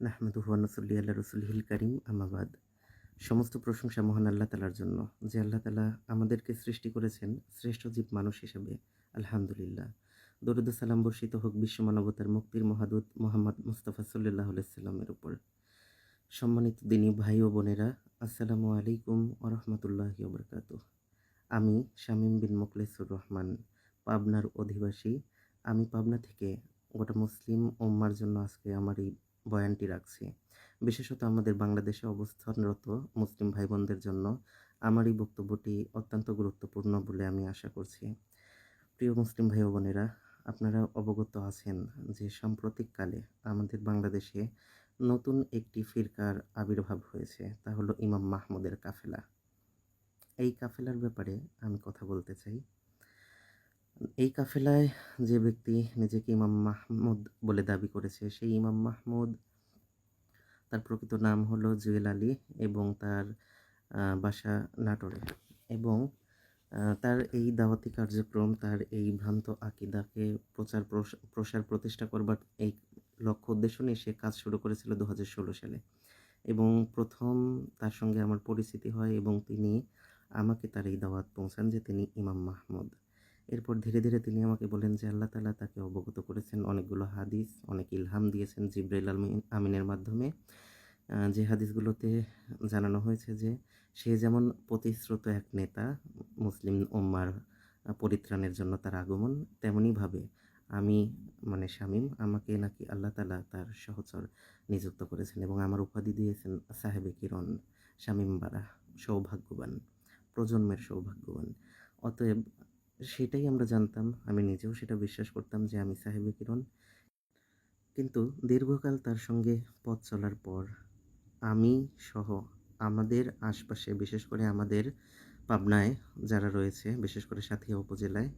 নাহমেদুহানসল্লি আল্লাহ রসুলহিল করিম আমাবাদ সমস্ত প্রশংসা মহান আল্লাহ তালার জন্য, যে আল্লাহ তালা আমাদেরকে সৃষ্টি করেছেন শ্রেষ্ঠ জীব মানুষ হিসেবে, আলহামদুলিল্লাহ। দরুদ সালাম বর্ষিত হোক বিশ্ব মানবতার মুক্তির মহাদূত মোহাম্মদ মুস্তাফা সাল্লাহ সাল্লামের উপর। সম্মানিত দিনী ভাই ও বোনেরা, আসসালামু আলাইকুম ওরহমতুল্লাহ বরকাত আমি শামীম বিন মোকলেসুর রহমান, পাবনার অধিবাসী। আমি পাবনা থেকে গোটা মুসলিম ওম্মার জন্য আজকে আমার এই বয়ানটি রাখছি। বিশেষত আমাদের বাংলাদেশে অবস্থানরত মুসলিম ভাই বোনদের জন্য আমার এই বক্তব্যটি অত্যন্ত গুরুত্বপূর্ণ বলে আমি আশা করছি। প্রিয় মুসলিম ভাই বোনেরা, আপনারা অবগত আছেন যে সাম্প্রতিককালে আমাদের বাংলাদেশে নতুন একটি ফিরকার আবির্ভাব হয়েছে, তা হলো ইমাম মাহমুদের কাফেলা। এই কাফেলার ব্যাপারে আমি কথা বলতে চাই। এই কাফেলায় যে ব্যক্তি নিজেকে ইমাম মাহমুদ বলে দাবি করেছে, সেই ইমাম মাহমুদ, তার প্রকৃত নাম হলো জুয়েল আলী এবং তার বাসা নাটোরে এবং তার এই দাওয়াতি কার্যক্রম, তার এই ভ্রান্ত আকিদাকে প্রচার প্রস- প্রসার প্রতিষ্ঠা করবার এই লক্ষ্য উদ্দেশ্য নিয়ে সে কাজ শুরু করেছিল দু ষোলো সালে এবং প্রথম তার সঙ্গে আমার পরিচিতি হয় এবং তিনি আমাকে তার এই দাওয়াত পৌঁছান যে তিনি ইমাম মাহমুদ। এরপর ধীরে ধীরে তিনি আমাকে বলেন যে, আল্লাহ তালা তাকে অবগত করেছেন অনেকগুলো হাদিস, অনেক ইলহাম দিয়েছেন জিব্রাইল আলমিন, আমিনের মাধ্যমে। যে হাদিসগুলোতে জানানো হয়েছে যে, সে যেমন প্রতিশ্রুত এক নেতা, মুসলিম ওম্মার পরিত্রাণের জন্য তার আগমন তেমনইভাবে আমি মানে শামীম, আমাকে নাকি আল্লাহ তালা তার সহচর নিযুক্ত করেছেন এবং আমার উপাধি দিয়েছেন সাহেবে কিরণ, শামীম বারা, সৌভাগ্যবান, প্রজন্মের সৌভাগ্যবান। অতএব সেটাই আমরা জানতাম। আমি নিজেও সেটা বিশ্বাস করতাম যে আমি সাহেবে কিরণ। কিন্তু দীর্ঘকাল তার সঙ্গে পথ চলার পর আমি সহ আমাদের আশপাশে, বিশেষ করে আমাদের পাবনায় যারা রয়েছে, বিশেষ করে সাথিয়া উপজেলায়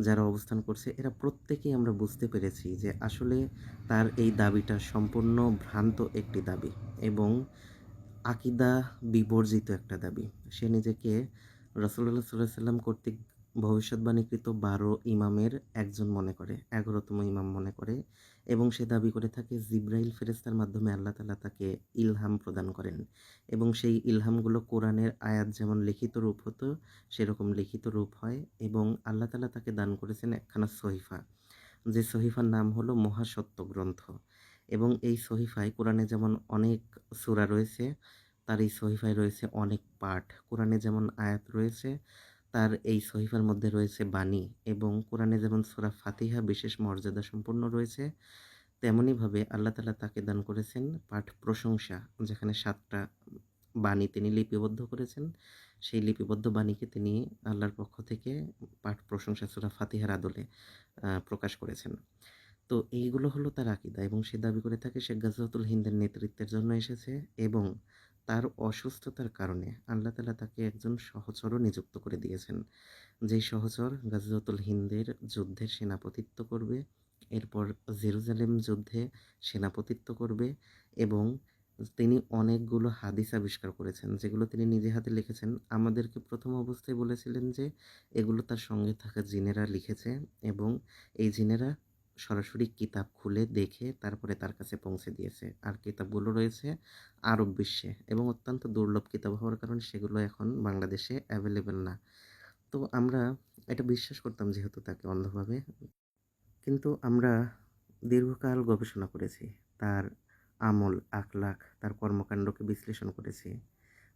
যারা অবস্থান করছে, এরা প্রত্যেকেই আমরা বুঝতে পেরেছি যে আসলে তার এই দাবিটা সম্পূর্ণ ভ্রান্ত একটি দাবি এবং আকিদা বিবর্জিত একটা দাবি। সে নিজেকে রসুল্লাহ সাল্লাহ সাল্লাম কর্তৃক ভবিষ্যৎবাণীকৃত বারো ইমামের একজন মনে করে, এগারোতম ইমাম মনে করে এবং সে দাবি করে থাকে, জিব্রাইল ফেরেস্তার মাধ্যমে আল্লাহ তালা তাকে ইলহাম প্রদান করেন এবং সেই ইলহামগুলো কোরআনের আয়াত যেমন লিখিত রূপ হতো, সেরকম লিখিত রূপ হয় এবং আল্লাহ তালা তাকে দান করেছেন একখানা সহিফা। যে সহিফার নাম হলো মহাসত্য গ্রন্থ এবং এই সহিফায় কোরআনে যেমন অনেক সূরা রয়েছে, তার এই সহিফায় রয়েছে অনেক পাঠ। কোরআনে যেমন আয়াত রয়েছে তার এই সহিফার মধ্যে রয়েছে বাণী এবং কোরআনে যেমন সূরা ফাতিহা বিশেষ মর্যাদা সম্পন্ন রয়েছে তেমনইভাবে আল্লাহ তালা তাকে দান করেছেন পাঠ প্রশংসা, যেখানে সাতটা বাণী তিনি লিপিবদ্ধ করেছেন। সেই লিপিবদ্ধ বাণীকে তিনি আল্লাহর পক্ষ থেকে পাঠ প্রশংসা সূরা ফাতিহার আদলে প্রকাশ করেছেন। তো এইগুলো হলো তার আকিদা এবং সে দাবি করে থাকে শেখ গাজওয়াতুল হিন্দের নেতৃত্বের জন্য এসেছে এবং তার অসুস্থতার কারণে আল্লাহ তালা তাকে একজন সহচরও নিযুক্ত করে দিয়েছেন। যেই সহচর গাজওয়াতুল হিন্দের যুদ্ধের সেনাপতিত্ব করবে, এরপর জেরুজালেম যুদ্ধে সেনাপতিত্ব করবে এবং তিনি অনেকগুলো হাদিস আবিষ্কার করেছেন, যেগুলো তিনি নিজে হাতে লিখেছেন। আমাদেরকে প্রথম অবস্থায় বলেছিলেন যে এগুলো তার সঙ্গে থাকা জিনেরা লিখেছে এবং এই জিনেরা সরাসরি কিতাব খুলে দেখে তারপরে তার কাছে পৌঁছে দিয়েছে। আর কিতাবগুলো রয়েছে আরব বিশ্বে এবং অত্যন্ত দুর্লভ কিতাব হওয়ার কারণে সেগুলো এখন বাংলাদেশে অ্যাভেলেবেল না। তো আমরা এটা বিশ্বাস করতাম যেহেতু তাকে অন্ধভাবে। কিন্তু আমরা দীর্ঘকাল গবেষণা করেছি, তার আমল, আখলাখ, তার কর্মকাণ্ডকে বিশ্লেষণ করেছি।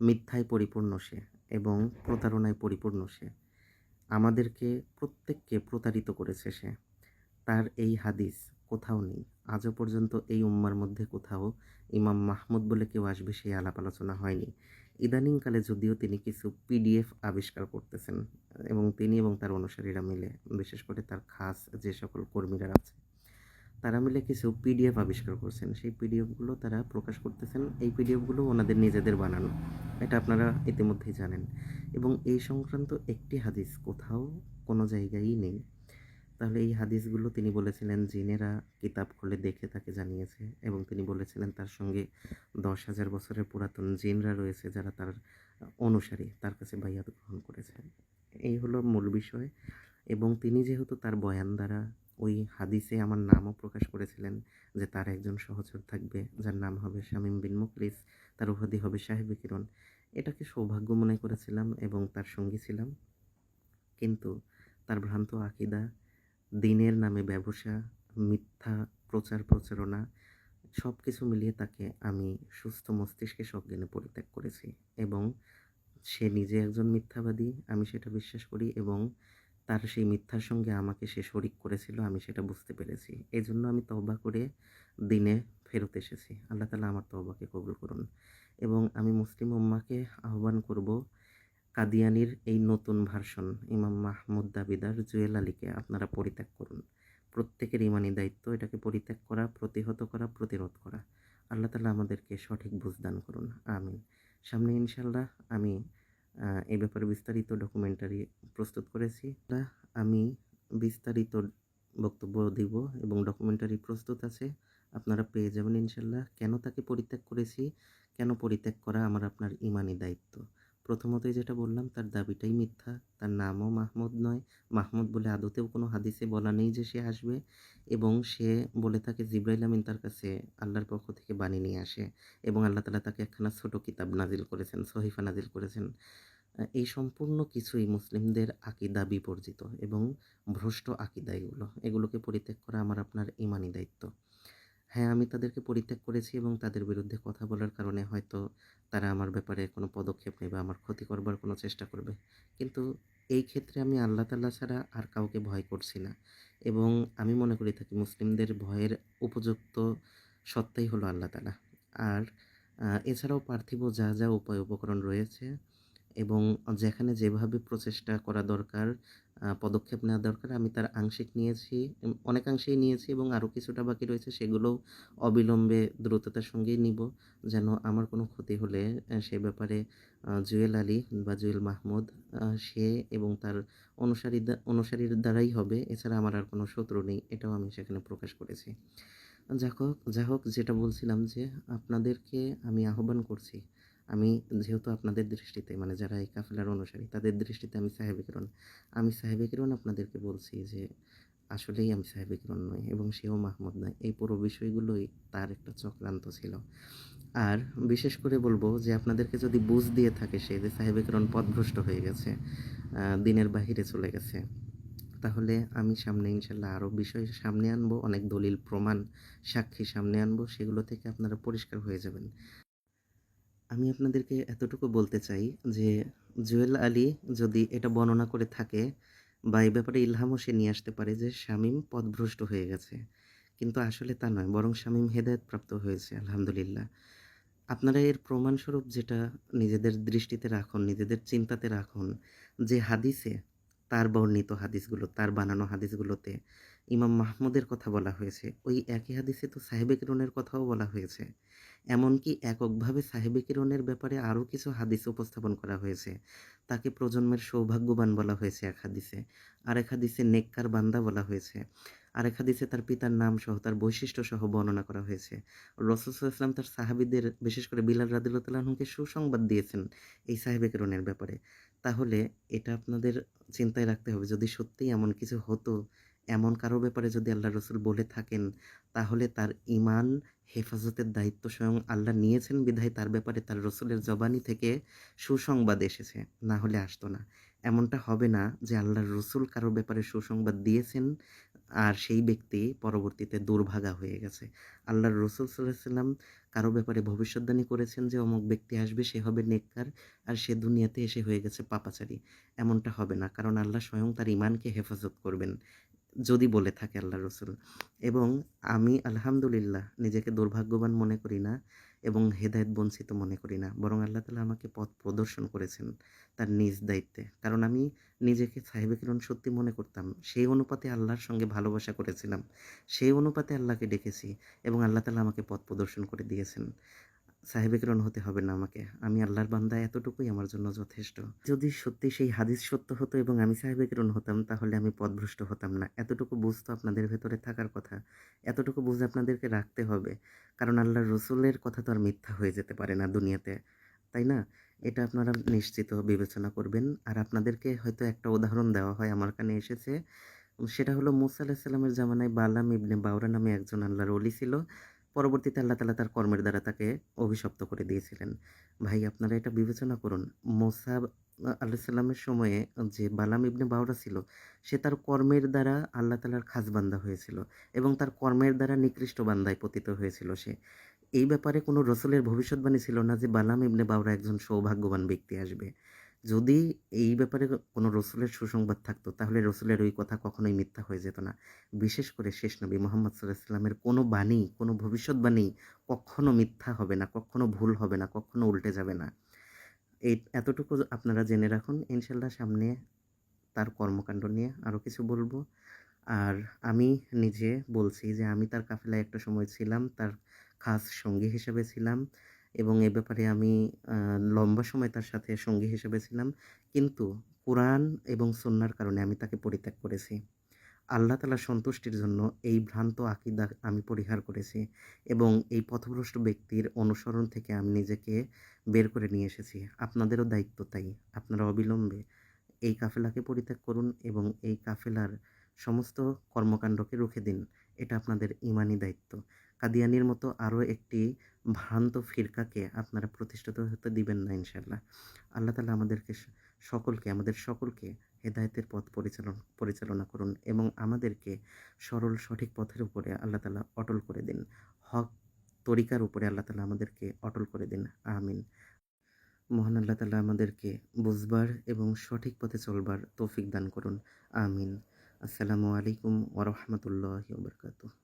মিথ্যায় পরিপূর্ণ সে এবং প্রতারণায় পরিপূর্ণ সে। আমাদেরকে প্রত্যেককে প্রতারিত করেছে সে। তার এই হাদিস কোথাও নেই। আজও পর্যন্ত এই উম্মার মধ্যে কোথাও ইমাম মাহমুদ বলে কেউ আসবে সেই আলাপ আলোচনা হয়নি। ইদানিংকালে যদিও তিনি কিছু পিডিএফ আবিষ্কার করতেছেন এবং তিনি এবং তার অনুসারীরা মিলে, বিশেষ করে তার খাস যে সকল কর্মীরা আছে, তারা মিলে কিছু পিডিএফ আবিষ্কার করছেন। সেই পিডিএফগুলো তারা প্রকাশ করতেছেন, এই পিডিএফগুলো ওনাদের নিজেদের বানানো। এটা আপনারা ইতিমধ্যেই জানেন। এবং এই সংক্রান্ত একটি হাদিস কোথাও কোনো জায়গায়ই নেই। তাহলে এই হাদিসগুলো তিনি বলেছিলেন, জিনেরা কিতাব খুলে দেখে তাকে জানিয়েছে এবং তিনি বলেছিলেন তার সঙ্গে দশ হাজার বছরের পুরাতন জিনরা রয়েছে যারা তার অনুসারী, তার কাছে বাইয়াত গ্রহণ করেছে এই হলো মূল বিষয় এবং তিনি যেহেতু তার বয়ান দ্বারা ওই হাদিসে আমার নামও প্রকাশ করেছিলেন যে তার একজন সহচর থাকবে, যার নাম হবে শামীম বিন মুকলিস তার উপাধি হবে সাহেবে কিরণ এটাকে সৌভাগ্য মনে করেছিলাম এবং তার সঙ্গী ছিলাম। কিন্তু তার ভ্রান্ত আকিদা দিনের নামে ব্যবসা, মিথ্যা, প্রচার প্রচারণা সব কিছু মিলিয়ে তাকে আমি সুস্থ মস্তিষ্কে সজ্ঞানে পরিত্যাগ করেছি এবং সে নিজে একজন মিথ্যাবাদী, আমি সেটা বিশ্বাস করি এবং তার সেই মিথ্যার সঙ্গে আমাকে সে শরিক করেছিল, আমি সেটা বুঝতে পেরেছি। এই জন্য আমি তওবা করে দিনে ফেরত এসেছি। আল্লাহ তালা আমার তওবাকে কবুল করুন এবং আমি মুসলিম উম্মাকে আহ্বান করব কাদিয়ানির এই নতুন ভার্সন ইমাম মাহমুদ দাবিদার জুয়েল আলীকে আপনারা পরিত্যাগ করুন। প্রত্যেকের ইমানি দায়িত্ব এটাকে পরিত্যাগ করা, প্রতিহত করা, প্রতিরোধ করা। আল্লাহ তালা আমাদেরকে সঠিক বুঝদান করুন। আমিন। সামনে ইনশাল্লাহ আমি এ ব্যাপারে বিস্তারিত ডকুমেন্টারি প্রস্তুত করেছি। আমি বিস্তারিত বক্তব্য দিব এবং ডকুমেন্টারি প্রস্তুত আছে। আপনারা পেয়ে যাবেন ইনশাল্লাহ কেন তাকে পরিত্যাগ করেছি? কেন পরিত্যাগ করা আমার আপনার ইমানি দায়িত্ব? প্রথমতই যেটা বললাম, তার দাবিটাই মিথ্যা। তার নামও মাহমুদ নয়। মাহমুদ বলে আদতেও কোনো হাদিসে বলা নেই যে সে আসবে এবং সে বলে থাকে, জিব্রাইল আমিন তার কাছে আল্লাহর পক্ষ থেকে বাণী নিয়ে আসে এবং আল্লাহ তালা তাকে একখানা ছোট কিতাব নাজিল করেছেন, সহিফা নাজিল করেছেন। এই সম্পূর্ণ কিছুই মুসলিমদের আকিদা বিপর্জিত এবং ভ্রষ্ট আকিদা এগুলো। এগুলোকে পরিত্যাগ করা আমার, আপনার ইমানি দায়িত্ব। হ্যাঁ আমি তাদেরকে পরিত্যাগ করেছি এবং তাদের বিরুদ্ধে কথা বলার কারণে হয়তো তারা আমার ব্যাপারে কোনো পদক্ষেপ নেবে, আমার ক্ষতি করবার কোনো চেষ্টা করবে। কিন্তু এই ক্ষেত্রে আমি আল্লাহ তাল্লাহ ছাড়া আর কাউকে ভয় করছি না এবং আমি মনে করি থাকি মুসলিমদের ভয়ের উপযুক্ত সত্তাই হলো আল্লাহ তালা আর এছাড়াও পার্থিব যা যা উপায় উপকরণ রয়েছে এবং যেখানে যেভাবে প্রচেষ্টা করা দরকার পদক্ষেপ নেওয়া দরকার। আমি তার আংশিক নিয়েছি অনেকাংশেই নিয়েছি এবং আরও কিছুটা বাকি রয়েছে সেগুলোও অবিলম্বে দ্রুততার সঙ্গেই নিব। যেন আমার কোনো ক্ষতি হলে সে ব্যাপারে জুয়েল আলী বা জুয়েল মাহমুদ সে এবং তার অনুসারী অনুসারীর দ্বারাই হবে। এছাড়া আমার আর কোনো শত্রু নেই, এটাও আমি সেখানে প্রকাশ করেছি। যা হোক যা হোক, যেটা বলছিলাম যে, আপনাদেরকে আমি আহ্বান করছি আমি যেহেতু আপনাদের দৃষ্টিতে মানে যারা এই কাফেলার অনুসারী, তাদের দৃষ্টিতে আমি সাহেবে কিরণ আমি সাহেবে কিরণ আপনাদেরকে বলছি যে, আসলেই আমি সাহেবে কিরণ নই এবং সেও মাহমুদ নয়। এই পুরো বিষয়গুলোই তার একটা চক্রান্ত ছিল। আর বিশেষ করে বলব যে, আপনাদেরকে যদি বুঝ দিয়ে থাকে সে যে, সাহেবে কিরণ পথভ্রষ্ট হয়ে গেছে দিনের বাহিরে চলে গেছে, তাহলে আমি সামনে ইনশাল্লাহ আরও বিষয় সামনে আনব, অনেক দলিল, প্রমাণ, সাক্ষী সামনে আনব, সেগুলো থেকে আপনারা পরিষ্কার হয়ে যাবেন। আমি আপনাদেরকে এতটুকু বলতে চাই যে জুয়েল আলী যদি এটা বর্ণনা করে থাকে বা এই ব্যাপারে ইলহামও সে নিয়ে আসতে পারে যে শামীম পদভ্রষ্ট হয়ে গেছে। কিন্তু আসলে তা নয়, বরং শামীম হেদায়তপ্রাপ্ত হয়েছে, আলহামদুলিল্লাহ। আপনারা এর প্রমাণস্বরূপ যেটা নিজেদের দৃষ্টিতে রাখুন, নিজেদের চিন্তাতে রাখুন, যে হাদিসে তার বর্ণিত হাদিসগুলো, তার বানানো হাদিসগুলোতে ইমাম মাহমুদের কথা বলা হয়েছে। ওই একই হাদিসে তো সাহেবে কিরণের কথাও বলা হয়েছে। এমনকি এককভাবে সাহেবে কিরণের ব্যাপারে আরও কিছু হাদিস উপস্থাপন করা হয়েছে। তাকে প্রজন্মের সৌভাগ্যবান বলা হয়েছে এক হাদিসে। আর এক হাদিসে নেককার বান্দা বলা হয়েছে। আরেক হাদিসে তার পিতার নাম সহ তার বৈশিষ্ট্য সহ বর্ণনা করা হয়েছে। রসুল ইসলাম তার সাহাবিদের, বিশেষ করে বিলাল রাদিল্লাহকে সুসংবাদ দিয়েছেন এই সাহেবে কিরণের ব্যাপারে। তাহলে এটা আপনাদের চিন্তায় রাখতে হবে। যদি সত্যিই এমন কিছু হতো, এমন কারও ব্যাপারে যদি আল্লাহ রসুল বলে থাকেন, তাহলে তার ইমান হেফাজতের দায়িত্ব স্বয়ং আল্লাহ নিয়েছেন বিধায় তার ব্যাপারে তার রসুলের জবানি থেকে সুসংবাদ এসেছে। না হলে আসতো না। এমনটা হবে না যে আল্লাহর রসুল কারও ব্যাপারে সুসংবাদ দিয়েছেন আর সেই ব্যক্তি পরবর্তীতে দুর্ভাগা হয়ে গেছে। আল্লাহর রসুল সাল্লাহ সাল্লাম কারও ব্যাপারে ভবিষ্যৎবাণী করেছেন যে, অমুক ব্যক্তি আসবে, সে হবে নেককার আর সে দুনিয়াতে এসে হয়ে গেছে পাপাচারী। এমনটা হবে না, কারণ আল্লাহ স্বয়ং তার ইমানকে হেফাজত করবেন, যদি বলে থাকে আল্লাহ রসুল। এবং আমি আলহামদুলিল্লাহ নিজেকে দুর্ভাগ্যবান মনে করি না এবং হেদায়ত বঞ্চিত মনে করি না। বরং আল্লাহ তালা আমাকে পথ প্রদর্শন করেছেন তার নিজ দায়িত্বে। কারণ আমি নিজেকে সাহেবে কিরণ সত্যি মনে করতাম, সেই অনুপাতে আল্লাহর সঙ্গে ভালোবাসা করেছিলাম, সেই অনুপাতে আল্লাহকে ডেকেছি এবং আল্লাহ তালা আমাকে পথ প্রদর্শন করে দিয়েছেন। সাহেবে কিরণ হতে হবে না আমাকে। আমি আল্লাহর বান্দা, এতটুকুই আমার জন্য যথেষ্ট। যদি সত্যি সেই হাদিস সত্য হতো এবং আমি সাহেবে কিরণ হতাম, তাহলে আমি পথভ্রষ্ট হতাম না। এতটুকু বুঝ তো আপনাদের ভেতরে থাকার কথা। এতটুকু বুঝ আপনাদেরকে রাখতে হবে। কারণ আল্লাহর রসুলের কথা তো আর মিথ্যা হয়ে যেতে পারে না দুনিয়াতে। তাই না? এটা আপনারা নিশ্চিত বিবেচনা করবেন। আর আপনাদেরকে হয়তো একটা উদাহরণ দেওয়া হয় আমার কানে এসেছে। সেটা হলো মুসা আলাহিসাল্লামের জামানায় বালাম ইবনে বাউরা নামে একজন আল্লাহর অলি ছিল। পরবর্তীতে আল্লাহ তালা তার কর্মের দ্বারা তাকে অভিশপ্ত করে দিয়েছিলেন। ভাই, আপনারা এটা বিবেচনা করুন। মোসা আলাইসাল্লামের সময়ে যে বালাম ইবনে বাউরা ছিল, সে তার কর্মের দ্বারা আল্লাহ তালার খাস বান্দা হয়েছিল এবং তার কর্মের দ্বারা নিকৃষ্ট বান্দায় পতিত হয়েছিল সে। এই ব্যাপারে কোনো রসুলের ভবিষ্যৎবাণী ছিল না যে বালাম ইবনে বাউরা একজন সৌভাগ্যবান ব্যক্তি আসবে। যদি এই ব্যাপারে কোনো রসুলের সুসংবাদ থাকতো, তাহলে রসুলের ওই কথা কখনোই মিথ্যা হয়ে যেত না। বিশেষ করে শেষ নবী মোহাম্মদ সাল্লাহ সাল্লামের কোনো বাণী, কোনো ভবিষ্যৎবাণী কখনো মিথ্যা হবে না, কখনো ভুল হবে না, কখনো উল্টে যাবে না। এই, এতটুকু আপনারা জেনে রাখুন। ইনশাল্লাহ সামনে তার কর্মকাণ্ড নিয়ে আরও কিছু বলব। আর আমি নিজে বলছি যে আমি তার কাফেলায় একটা সময় ছিলাম, তার খাস সঙ্গী হিসেবে ছিলাম। এবং এ ব্যাপারে আমি লম্বা সময় তার সাথে সঙ্গী হিসেবে ছিলাম। কিন্তু কোরআন এবং সন্ন্যার কারণে আমি তাকে পরিত্যাগ করেছি। আল্লাহ তালার সন্তুষ্টির জন্য এই ভ্রান্ত আকিদা আমি পরিহার করেছি এবং এই পথভ্রষ্ট ব্যক্তির অনুসরণ থেকে আমি নিজেকে বের করে নিয়ে এসেছি। আপনাদেরও দায়িত্ব তাই, আপনারা অবিলম্বে এই কাফেলাকে পরিত্যাগ করুন এবং এই কাফেলার সমস্ত কর্মকাণ্ডকে রুখে দিন। এটা আপনাদের ইমানি দায়িত্ব। কাদিয়ানির মতো আরও একটি ভ্রান্ত ফিরকাকে আপনারা প্রতিষ্ঠিত হতে দিবেন না ইনশাল্লাহ আল্লাহ তালা আমাদেরকে সকলকে, আমাদের সকলকে হেদায়েতের পথ পরিচালন, পরিচালনা করুন এবং আমাদেরকে সরল সঠিক পথের উপরে আল্লাহ তালা অটল করে দিন। হক তরিকার উপরে আল্লাহ তালা আমাদেরকে অটল করে দিন। আমিন। মহান আল্লাহ তালা আমাদেরকে বুঝবার এবং সঠিক পথে চলবার তৌফিক দান করুন। আমিন। আসসালামু আলাইকুম ওরহমতুল্লাহ বরকাতুহ।